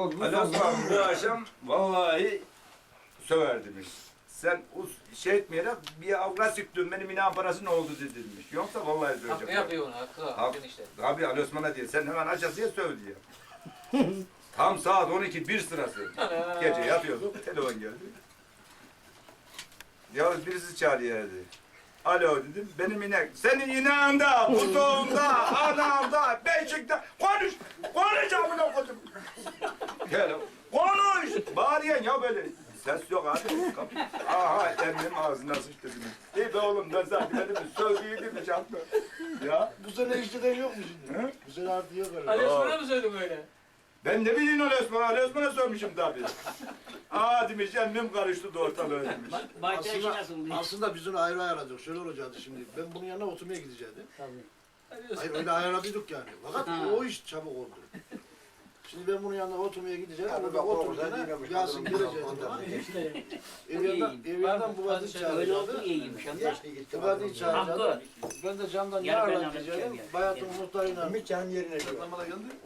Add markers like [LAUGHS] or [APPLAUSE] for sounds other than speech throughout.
oldu. Ali Osman bu akşam vallahi söver demiş. Sen us, şey etmeyerek bir avra sıktın benim inan parası ne oldu dedi demiş. Yoksa vallahi Hakkı söyleyeceğim. yapıyor onu, hakkı, hakkın işte. Abi Ali Osman'a diyor sen hemen aşağıya söv diyor. [LAUGHS] Tam saat 12 bir sırası. Gece yatıyorduk telefon geldi. Ya birisi çağırıyor dedi. Alo dedim benim inek senin inağında, kutuğunda, anamda, beşikte konuş, konuş amına kodum. Gel konuş. Bağırıyorsun ya böyle. Ses yok abi. Kapı. Aha emmim ağzına sıçtı dedim. İyi be oğlum ben zaten dedim söyleyeydim hiç atma. Ya Bu sene işçiden yok mu şimdi? Hı? Bu sene artı yok öyle. Ali Osman'a mı söyledin öyle? ben ne bileyim Ali Osman, Ali Osman'a sormuşum tabii. Aa demiş emmim karıştı da ortalığı demiş. Aslında, aslında biz onu ayrı ayarladık. Şöyle olacaktı şimdi. Ben bunun yanına oturmaya gidecektim. Hayır öyle ayarladık yani. Fakat o iş çabuk oldu. Şimdi ben bunun yanına oturmaya gideceğim. Yani Orada bak, oturacağına Yasin dinlemiş, gelecek. adam, tamam mı? İşte Ev yandan, ev yandan bu. Geçti gitti. Bu çağıracaktı. Hakkı. Ben de camdan ne ağırlar diyeceğim. Bayatın muhtarıyla Ümitcan'ın yerine gidiyor.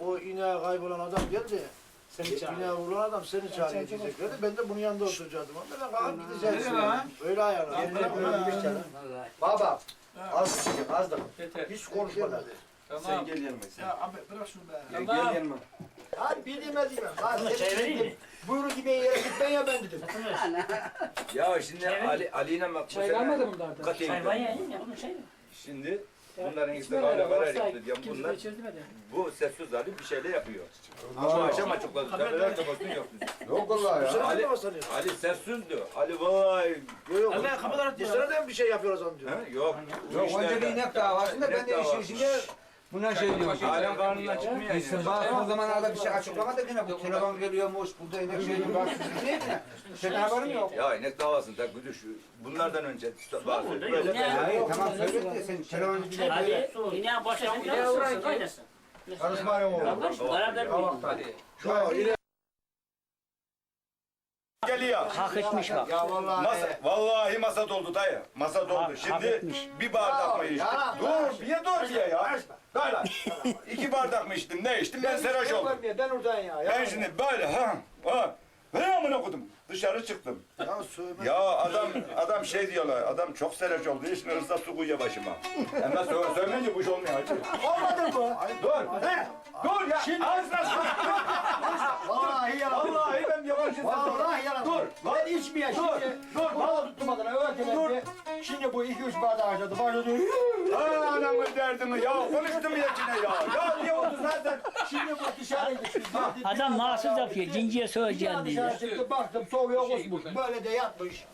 o ineğe kaybolan adam geldi. Seni İneğe vuran adam seni çağırıyor diyeceklerdi. Ben de bunun yanında oturacaktım. Ben de kalkıp lan? Öyle ayarladım. Baba az az da. Hiç konuşmadan. Tamam. gel yanıma sen. Ya abi bırak şunu be. Gel, Tamam. gel yanıma. Hadi bildiğime diyemem. Hadi Bunu çay vereyim mi? Buyurun gibi yere gitmen ya ben dedim. Ya şimdi Çay Ali Ali'yle bak bu Çay sene vermedi mi daha? Çay var ya, ya bunu çay ver. Şimdi bunların ikisi de hala var herifler diyorum. Bunlar bu sessiz Ali bir şeyler yapıyor. Ama akşam açıkladı. Tabeler kafasını yok. Yok vallahi ya. Sen Ali- Ali, sessizdi. Ali vay. Yok yok. Allah kapılar atma. Dışarıda da bir şey yapıyoruz zannediyor. Ha, yok. Yok işlerde- önce bir inek davasında ben de işin içinde buna şey diyorum. Halen karnından çıkmıyor. Yani. bazı o zamanlarda bir şey açıklamadı yine bu telefon geliyormuş burada inek şeyini var sizin değil mi? Senin haberin yok. Ya inek davasında güdüş bunlardan önce. Ne? Hayır tamam söyledik de sen telefon Ali, ineğe boşaltın. İneğe vuran kim? Oynasın. karışma yok oğlum. Beraber mi? Hadi. Şu an Geliyor. Hak etmiş bak. Ya vallahi. Masa, vallahi masa doldu dayı. Masa doldu. Şimdi bir bardak mı içtim? Ya, Dur, bir dur bir ya. Böyle. İki bardak mı içtim? Ne içtim? Ben sarhoş oldum. Ben oradan ya. Ben şimdi böyle ha ha. Ben amına kodum. Dışarı çıktım. ya söyleme. Ya adam adam şey diyorlar. Adam çok sarhoş oldu. Şimdi ıslak su koyuyor başıma. Hemen sö söyleyince bu iş olmuyor hacı. Olmadı mı? Dur. He. Dur ya. Ağzına su. Vallahi yalan. Vallahi ben yavaş Vallahi yalan. Dur. Ben içmeye Dur. şimdi. Dur. Bana tuttum adına öğretmendi. Şimdi bu iki üç bardağı harcadı. Başladı. Ha anamın derdini ya. Konuştum ya içine ya. Ya niye oldu zaten? Şimdi bu dışarı gitti. Adam mahsus yapıyor. Cinciye söyleyeceğim diye. dışarı çıktı baktım soğuya kusmuş. Böyle de yatmış.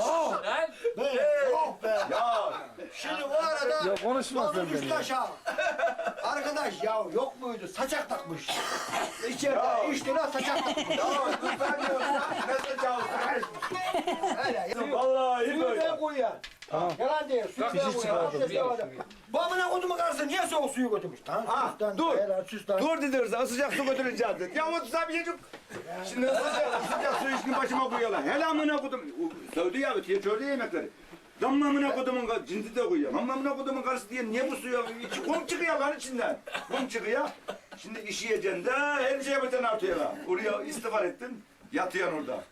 Lan! [LAUGHS] Böyle. Oh be. Ya Şimdi bu arada Ya konuşma yolu düştü aşağı. Arkadaş ya yok muydu? Saçak takmış. [LAUGHS] İçeride içtiler saçak takmış. ya lütfen diyorsun. Nasıl çalışsın? Öyle ya. Vallahi Suyu böyle. ben koyuyor. Yalan değil. Suyu ben koyuyor. Bu amına kodumu karısı niye soğuk suyu götürmüş? Tamam. Ha, dur. Dur dedi Rıza sıcak su götüreceğiz dedi. [LAUGHS] Ya o bir yiyecek. Şimdi sıcak, sıcak su içkin başıma koyuyorlar. Hele amına kodum. Sövdü ya çördü yemekleri. Damla amına kodumun ka- cinsi de koyuyor. Amma amına kodumun karısı diye niye bu suyu içi kum çıkıyor lan içinden. Kum çıkıyor. Şimdi işi yiyeceksin de her şeye bir tane atıyorlar. Oraya istiğfar ettin. Yatıyorsun orada.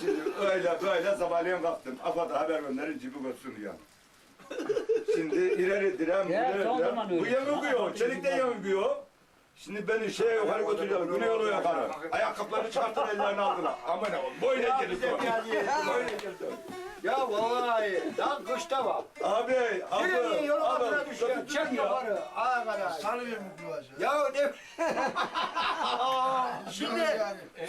Şimdi öyle böyle sabahleyin kalktım. AFAD'a haber gönderin cibi götsün diyor. Şimdi ileri direm, Ya, ileri son direm. zaman Bu öyle. yanılıyor, çelik de yanılıyor. Şimdi beni şeye yukarı götürüyorlar, güney yolu yukarı. Ayakkabılarını çıkarttın ellerini aldılar. Aman oğlum, boyuna gelip Boyuna gelip Ya vallahi lan kışta bak. Abi, abi, Yine yolun altına düşüyor. götürdün Çek yukarı. Ağa kadar. Sanıyorum bu acı. Ya ne? [LAUGHS] Şimdi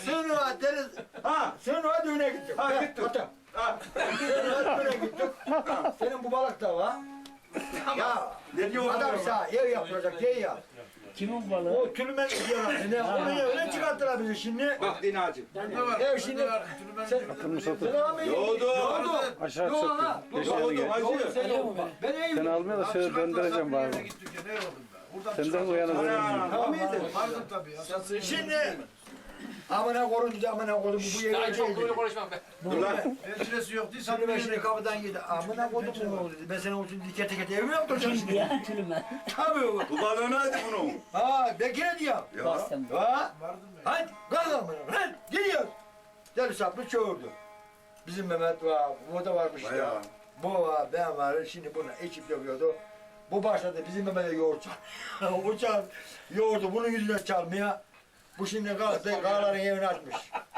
Sınır'a deniz, Ha, Sınır'a düğüne gittim. ha Heh, gittim. otur. Ha, Sınır'a düğüne gittim. Senin bu balık da var. Ya ne diyor adam sağ ev yapılacak diye ya. Kimin balığı? O tülmen diyorlar. [LAUGHS] Ne onu öyle çıkarttılar bizi şimdi. Bak dinacı. Ev şimdi sen sen abi Yoğdu. Yoğdu. Aşağı Yoğdu çöktü. ha. Yoğdu. Sen. Ben almaya da şöyle döndüreceğim bari. Senden uyanır Ana, Tamam mıydı? Vardım tabii ya. Şimdi Amına korunca amına koydum bu Daha yere çok böyle konuşmam ben. Dur lan. Elçilesi yok değil ben şimdi kapıdan girdi. Amına koydum bunu oldu dedi. Ben sana olsun dike dike evi mi yaptıracağım Şimdi ya tülüme. Tabii o. Bu balonu hadi bunu. Ha bekle diyor. Ya. Ha? Vardım ben. Hadi kalk amına. Hadi gidiyoruz. Deli saplı çağırdı. Bizim Mehmet var. Bu da varmış ya. Bu var, ben var. Şimdi buna ekip yapıyordu. Bu başladı bizim Mehmet'e yoğurt çal. [LAUGHS] o çal, yoğurdu bunun yüzüne çalmaya. Bu şimdi kalktı, kağların evini açmış.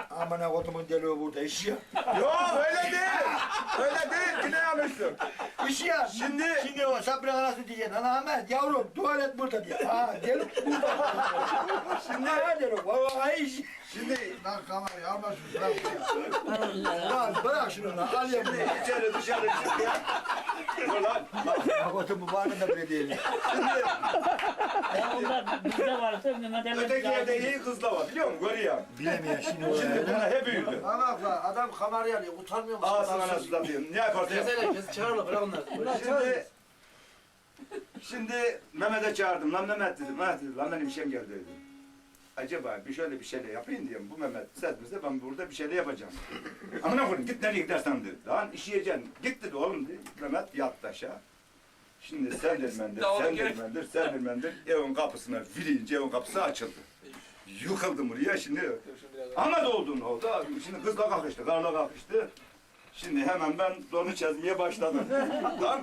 Amına kodumun deliği burada iş ya. Yok öyle değil. Öyle değil. Yine yanlıştım. İş ya. Şimdi Şimdi o Sabri anası diyecek. Ana Ahmet yavrum tuvalet burada diye. Ha delik burada. Şimdi ne delik? Valla iş. şimdi Lan kamerayı alma şunu. Bırak ya. Lan bırak şunu lan. Al ya bunu. şimdi içeri dışarı çık ya. Dur otumu bana da bile değil. Ya onda bizde varsa Mehmet Ali Öteki evde iyi kızla var biliyor musun? Görüyor. Bilemiyor şimdi o Şimdi buna hep büyüdü. Bana bak adam kamerayı alıyor. Utanmıyor musun? Ağzına nasıl satayım? Ne yaparsa yap. Teyzeyle kes çağırla bırak onları. Şimdi Şimdi Mehmet'e çağırdım. Lan Mehmet dedim. Mehmet dedi. Lan benim işim geldi dedi. Acaba bir şöyle bir şeyler yapayım diyeyim. Bu Mehmet sesmese ben burada bir şeyler yapacağım. Amına koyayım git nereye gidersen dedi. Lan işleyeceksin. Git dedi oğlum dedi. Mehmet yattı aşağı. Şimdi sen dirmendir, Daha sen gerek- dirmendir, sen dirmendir. Evin kapısına virince evin kapısı açıldı. Yıkıldım buraya şimdi. Anladı olduğunu oldu. Şimdi kızla kalkıştı, karla kalkıştı. Şimdi hemen ben donu çizmeye başladım. Lan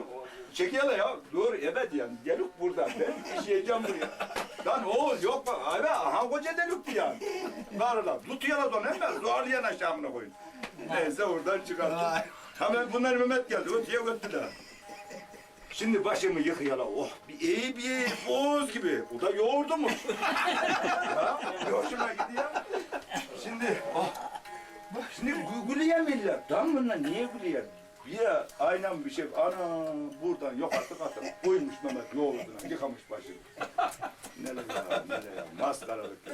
çekiyorlar ya. Dur evet yani. Gelip burada. Ben işleyeceğim buraya. Lan oğul yok mu? Abi aha koca delikti yani. Karla tutuyorlar donu hemen zorlayan aşağımına koyun. Neyse oradan çıkarttım. Hemen bunlar Mehmet geldi. Öteye götürdüler. Şimdi başımı yıkıyorlar. Oh bir iyi bir iyi. Boğuz gibi. Bu da yoğurdu mu? [LAUGHS] ha? Hoşuma gidiyor. Şimdi oh. Bak şimdi gü- gülüyen millet. Lan bunlar niye gülüyen? Bir ya aynen bir şey. Ana buradan yok artık artık. Koymuş Mehmet yoğurduna. Yıkamış başını. Neler ya neler ya. Maskaralık ya.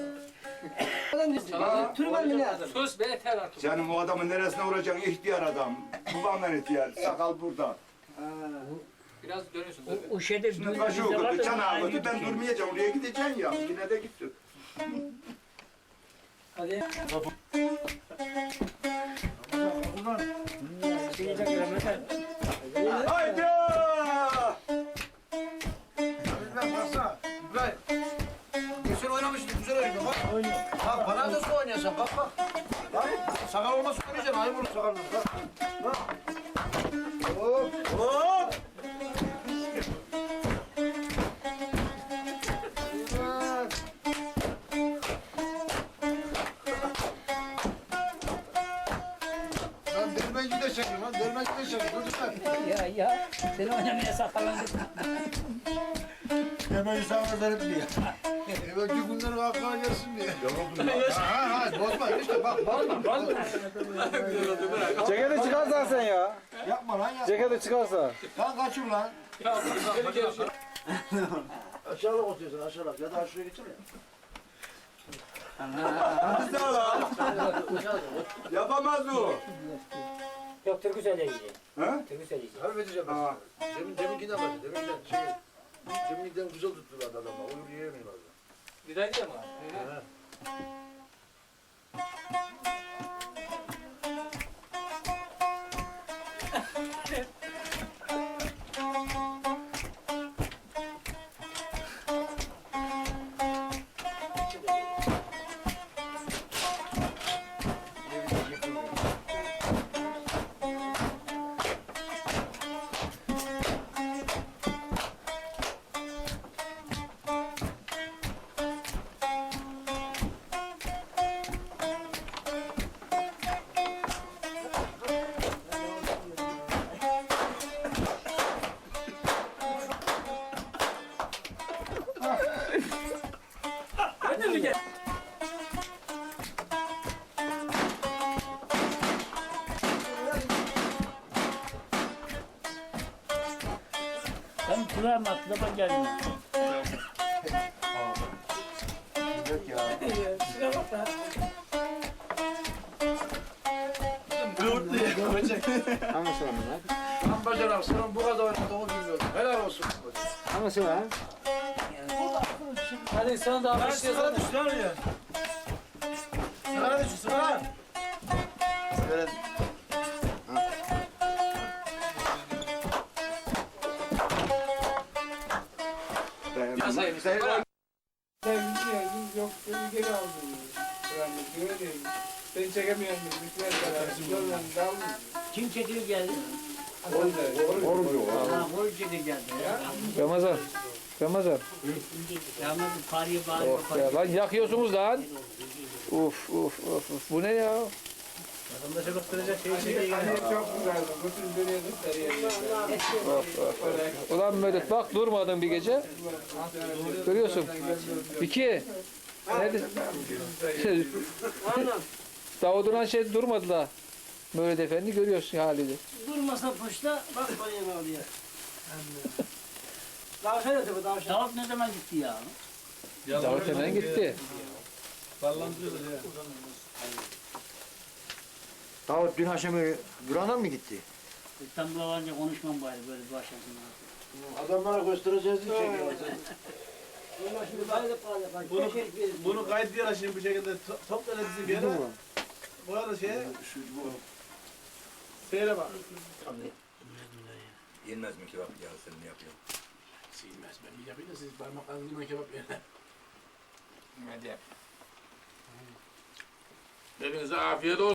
Sus be yeter artık. Canım o adamın neresine vuracaksın ihtiyar adam. Babamdan ihtiyar. Sakal burada. Biraz dönüyorsun. O, o şeyde Şimdi bizde okudu, aynı okudu. Ben durmayacağım. Oraya gideceksin ya. Yine de gitti. Hadi. Haydi! İbrahim baksana. İbrahim. Güzel oynamışsın. Güzel oynadın bak. Bak bana da su oynuyorsun. Bak bak. Bak. Sakal olmasa oynayacaksın. Ayıp olur sakalın. Bak. Bak. Hop. Hop! Lan. Çekin. Çocuklar. Ya ya. Seni oynamaya sakallandık. Hemen insanlar diyor. Evvelki günlerin aklına gelsin diye. Ha ha bozma işte bak bozma. Ceketi çıkarsan sen ya. Yapma lan ya. Ceketi çıkarsa. Lan kaçır lan. Aşağılık oturuyorsun aşağılık ya da aşağıya geçer ya. Hadi sağ Yapamaz o. Yok Türkü söyleyeceğim. Ha? Türkü söyleyeceğim. Halledeceğim ben. Demin deminkinden başladı. Deminden şey. Deminkinden güzel tuttular adamlar. Uyur yiyemiyorlar. Neden diyeyim ha? Hadi mi gel? Ben kulağım aklıma gelmiyor. Yok ya. Ama sonra. Lan bacanak senin bu kadar oynadığını bilmiyordum. Helal olsun. Ama sonra. Hadi sana da Ben sana düştü ya. Sigara mı sigara? Biraz sayın. Sayın- Bırak. Yok, geri aldım. Yani böyle ben çekemiyorum. Bitmez kadar. Kim çekiyor geldi? Orada. Ha, boy çekiyor geldi. Ramazan. Ramazan. Parayı bari Of ya lan yakıyorsunuz lan. Uf uf uf uf. Bu ne ya? Vatandaşa baktıracak şey çok. Bütün. Of of of. Ulan Mehmet bak durmadın bir gece. Görüyorsun. İki. Nerede? Davud'un şey durmadı da. Mehmet Efendi görüyorsun halini. Durmasa puşta bak parayı alıyor. [LAUGHS] Tavşan ötü bu tavşan. Tavuk ne zaman gitti ya? Davut hemen gitti. Davut dün akşam Duran'a mı gitti? İstanbul'a varınca konuşmam bari böyle başlasın. Adamlara göstereceğiz diye çekiyorlar. Bunu, bunu kaydediyorlar şimdi bu şekilde to- topla bizim bir yere. Bu arada şey, seyre bak. Yenmez mi kebap ya sen ne yapıyorsun? Silmez ben yapayım da siz parmaklarınızı liman kebap verin. Hadi yap. Hepinize afiyet olsun.